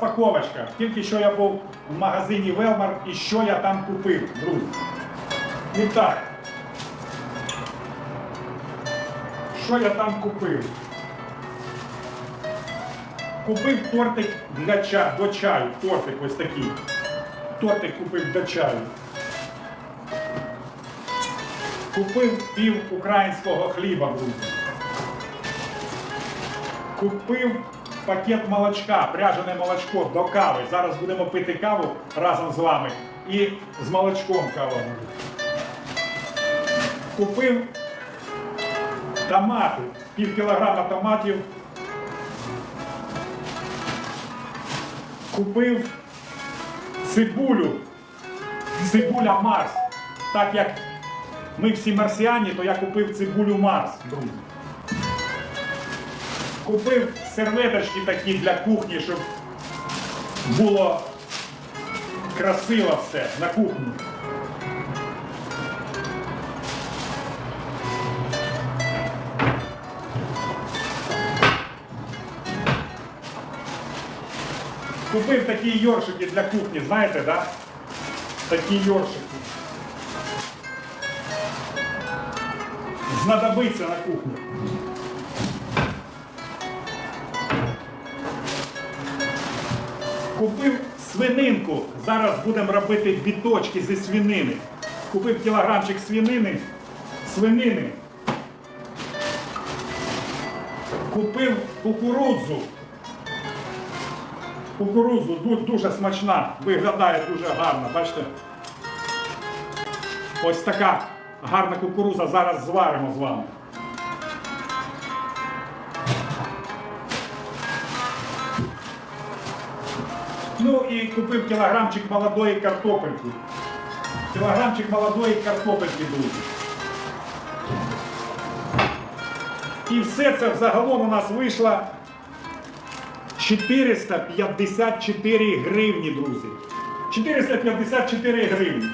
розпаковочка. Тільки що я був в магазині Велмар і що я там купив, друзі. І так. Що я там купив? Купив тортик для чаю, до чаю. Тортик ось такий. Тортик купив до чаю. Купив пів українського хліба, друзі. Купив пакет молочка, пряжене молочко до кави. Зараз будемо пити каву разом з вами і з молочком кава буде. Купив томати, пів кілограма томатів. Купив цибулю, цибуля Марс. Так як ми всі марсіані, то я купив цибулю Марс, друзі. Купив серветочки такі для кухні, щоб було красиво все на кухні. Купив такі йоршики для кухні, знаєте, да? Такі йоршики. Знадобиться на кухню. Купив свининку. Зараз будемо робити біточки зі свинини. Купив кілограмчик свинини. Свинини. Купив кукурудзу. Кукурудзу дуже смачна, виглядає дуже гарно. Бачите? Ось така гарна кукуруза. Зараз зваримо з вами. Ну і купив кілограмчик молодої картопельки. Кілограмчик молодої картопельки, друзі. І все це взагалом у нас вийшло 454 гривні, друзі. 454 гривні.